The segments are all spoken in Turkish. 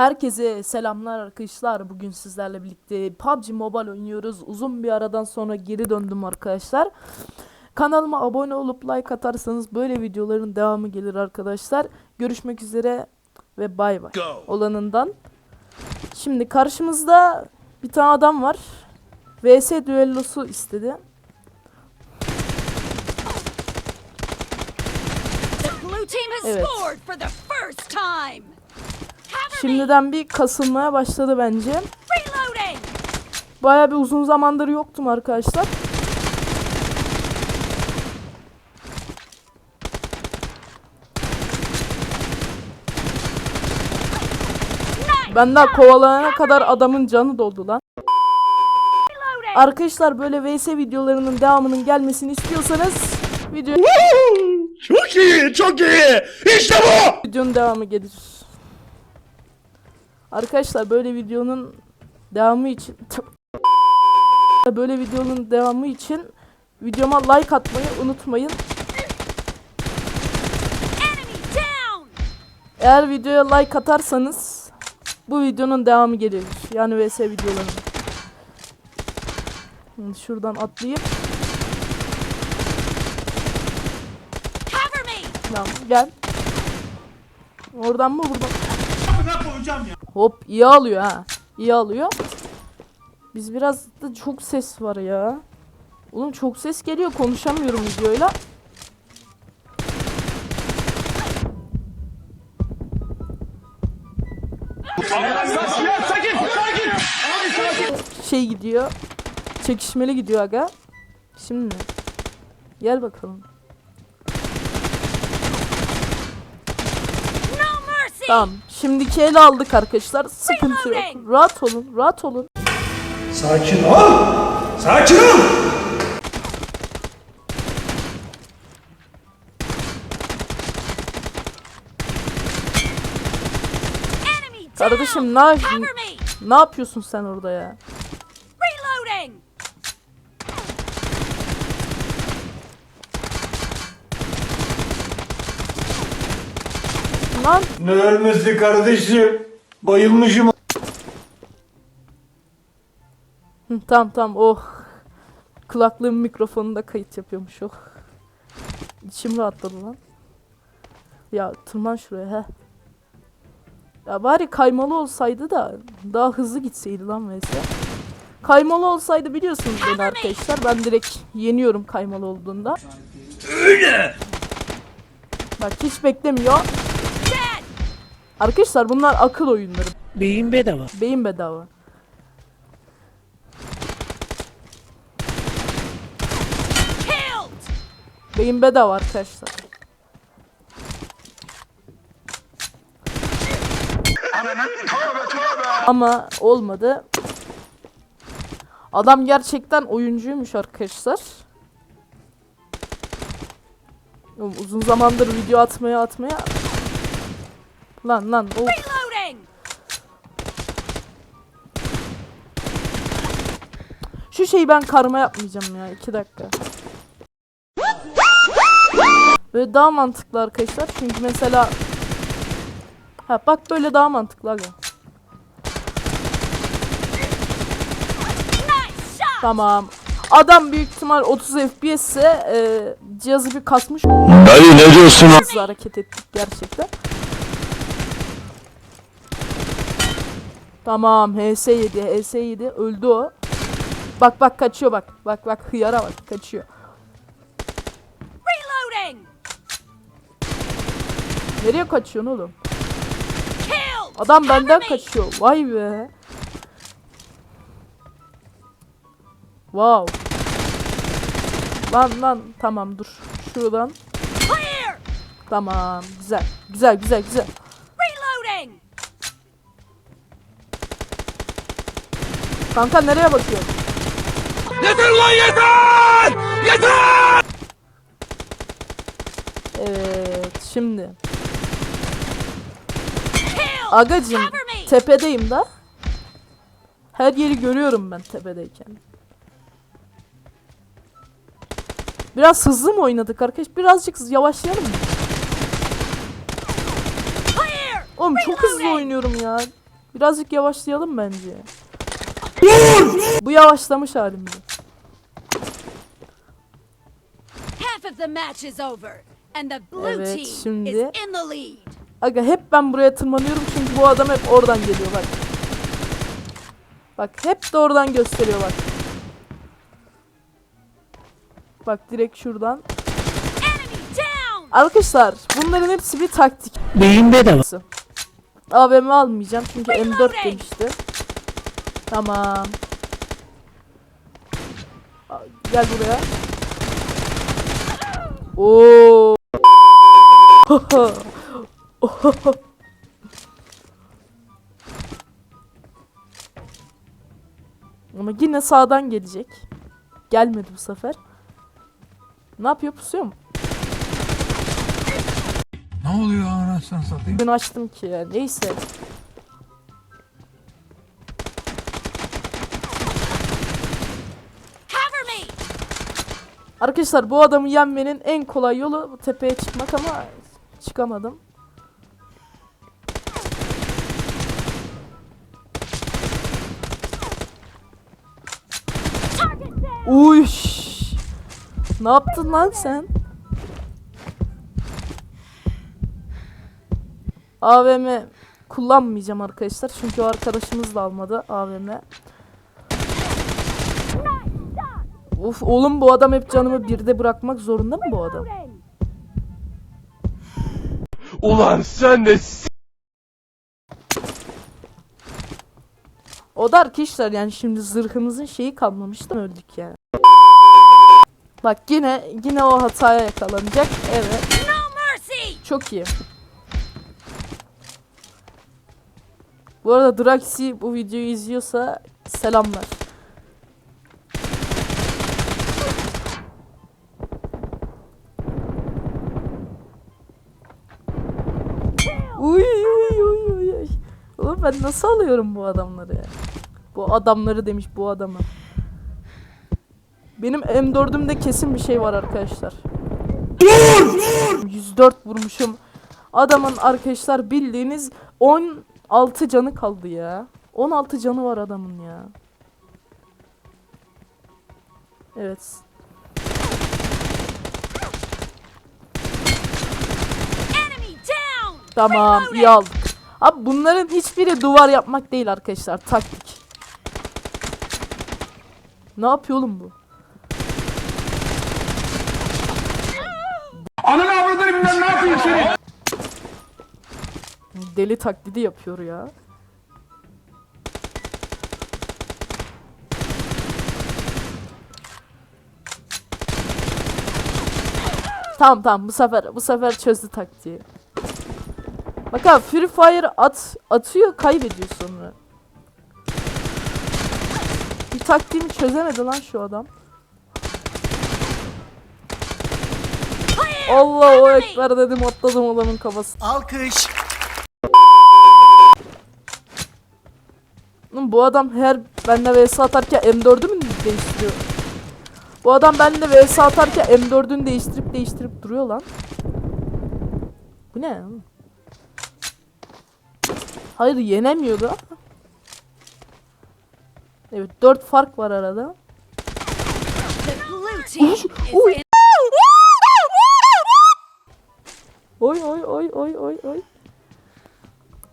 Herkese selamlar arkadaşlar. Bugün sizlerle birlikte PUBG Mobile oynuyoruz. Uzun bir aradan sonra geri döndüm arkadaşlar. Kanalıma abone olup like atarsanız böyle videoların devamı gelir arkadaşlar. Görüşmek üzere ve bay bay. Olanından. Şimdi karşımızda bir tane adam var. VS düellosu istedi. The blue team has Evet. Şimdiden bir kasılmaya başladı bence. Baya bir uzun zamandır yoktum arkadaşlar. Ben daha kovalayana kadar adamın canı doldu lan. Arkadaşlar böyle VS videolarının devamının gelmesini istiyorsanız video Çok iyi, çok iyi. İşte bu. videonun devamı gelir. Arkadaşlar böyle videonun devamı için böyle videonun devamı için videoma like atmayı unutmayın. Eğer videoya like atarsanız bu videonun devamı gelir. Yani VS videolarının. Şimdi şuradan atlayıp. Tamam gel. Oradan mı buradan? Hop iyi alıyor ha. İyi alıyor. Biz biraz da çok ses var ya. Oğlum çok ses geliyor konuşamıyorum videoyla. Şey gidiyor. Çekişmeli gidiyor aga. Şimdi gel bakalım. Tamam. Şimdiki ele aldık arkadaşlar. Sıkıntı yok. Rahat olun. Rahat olun. Sakin ol. Sakin ol. Kardeşim ne, ne yapıyorsun sen orada ya? Reloading. Lan Ne ölmesi kardeşim? Bayılmışım. Hı, tamam tamam oh. Kulaklığım mikrofonunda kayıt yapıyormuş oh. İçim rahatladı lan. Ya tırman şuraya he. Ya bari kaymalı olsaydı da daha hızlı gitseydi lan mesela. Kaymalı olsaydı biliyorsunuz beni arkadaşlar. Ben direkt yeniyorum kaymalı olduğunda. Öyle. Bak hiç beklemiyor. Arkadaşlar bunlar akıl oyunları. Beyin bedava. Beyin bedava. Beyin bedava arkadaşlar. Ama olmadı. Adam gerçekten oyuncuymuş arkadaşlar. Uzun zamandır video atmaya atmaya. Lan lan o Reloading. şu şeyi ben karma yapmayacağım ya 2 dakika. Böyle daha mantıklı arkadaşlar çünkü mesela Ha bak böyle daha mantıklı aga. Tamam. Adam büyük ihtimal 30 FPS ise e, cihazı bir kasmış. Dayı ne diyorsun? Hızlı hareket ettik gerçekten. Tamam HS7 HS7 öldü o. Bak bak kaçıyor bak. Bak bak hıyara bak kaçıyor. Reloading. Nereye kaçıyorsun oğlum? Adam benden kaçıyor. Vay be. Wow. Lan lan tamam dur. Şuradan. Tamam. Güzel. Güzel güzel güzel. Reloading. Kanka nereye bakıyorsun? Yeter lan yeter! Yeter! Evet şimdi. Agacım tepedeyim da. Her yeri görüyorum ben tepedeyken. Biraz hızlı mı oynadık arkadaş? Birazcık yavaşlayalım mı? Oğlum çok hızlı oynuyorum ya. Birazcık yavaşlayalım bence. Over, and the blue Evet, team şimdi- is in the lead. Aga hep ben buraya tırmanıyorum çünkü bu adam hep oradan geliyor bak. Bak hep de oradan gösteriyor bak. Bak direkt şuradan. Arkadaşlar bunların hepsi bir taktik. Beyin bedava. AVM almayacağım çünkü M4 Reloading. demişti. Tamam. Gel buraya. Oo. Ama yine sağdan gelecek. Gelmedi bu sefer. Ne yapıyor pusuyor mu? Ne oluyor anasını satayım? Bugün açtım ki ya. Neyse. Arkadaşlar bu adamı yenmenin en kolay yolu tepeye çıkmak ama çıkamadım. Uy. Ne yaptın lan sen? AVM kullanmayacağım arkadaşlar çünkü o arkadaşımız da almadı AVM. Of oğlum bu adam hep canımı birde bırakmak zorunda mı bu adam? Ulan sen de O da arkadaşlar yani şimdi zırhımızın şeyi kalmamış da öldük yani. Bak yine yine o hataya yakalanacak. Evet. No mercy! Çok iyi. Bu arada Draxi bu videoyu izliyorsa selamlar. Ben nasıl alıyorum bu adamları? Bu adamları demiş bu adamı. Benim M4'ümde kesin bir şey var arkadaşlar. 104 vurmuşum. Adamın arkadaşlar bildiğiniz 16 canı kaldı ya. 16 canı var adamın ya. Evet. Tamam iyi aldık. Abi bunların hiçbiri duvar yapmak değil arkadaşlar. Taktik. Ne yapıyor oğlum bu? Ananı avradını bilmem ne yapayım seni? Deli taklidi yapıyor ya. Tamam tamam bu sefer bu sefer çözdü taktiği. Bak abi Free Fire at atıyor kaybediyor sonra. Bir taktiğimi çözemedi lan şu adam. Allahu ekber dedim atladım adamın kafasına. Alkış. Bu adam her bende vs atarken M4'ü mü değiştiriyor? Bu adam bende vs atarken M4'ünü değiştirip değiştirip duruyor lan. Bu ne? Hayır yenemiyordu. Evet 4 fark var arada. İn Oy oy oy oy oy oy.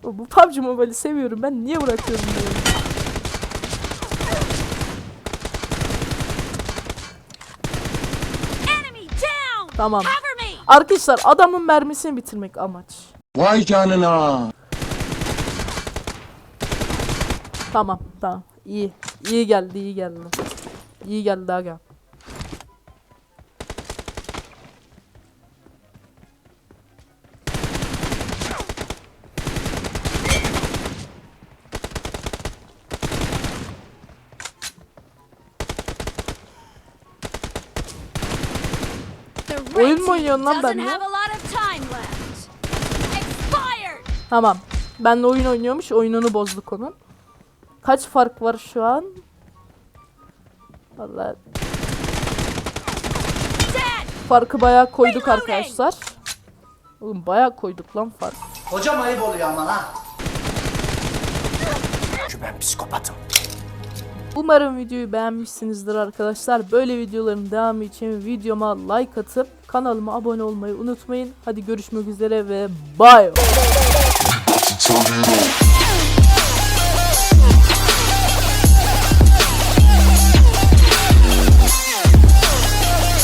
Bu PUBG Mobile'i seviyorum ben niye bırakıyorum down! Tamam. Arkadaşlar adamın mermisini bitirmek amaç. Vay canına. Tamam tamam. İyi. İyi geldi iyi geldi. İyi geldi aga. Oyun mu oynuyorsun lan. Expired! Tamam. Benle oyun oynuyormuş. Oyununu bozduk onun. Kaç fark var şu an? Vallahi farkı bayağı koyduk arkadaşlar. Oğlum bayağı koyduk lan fark. Hocam ayıp oluyor ama ha. Çünkü ben psikopatım. Umarım videoyu beğenmişsinizdir arkadaşlar. Böyle videoların devamı için videoma like atıp kanalıma abone olmayı unutmayın. Hadi görüşmek üzere ve bye.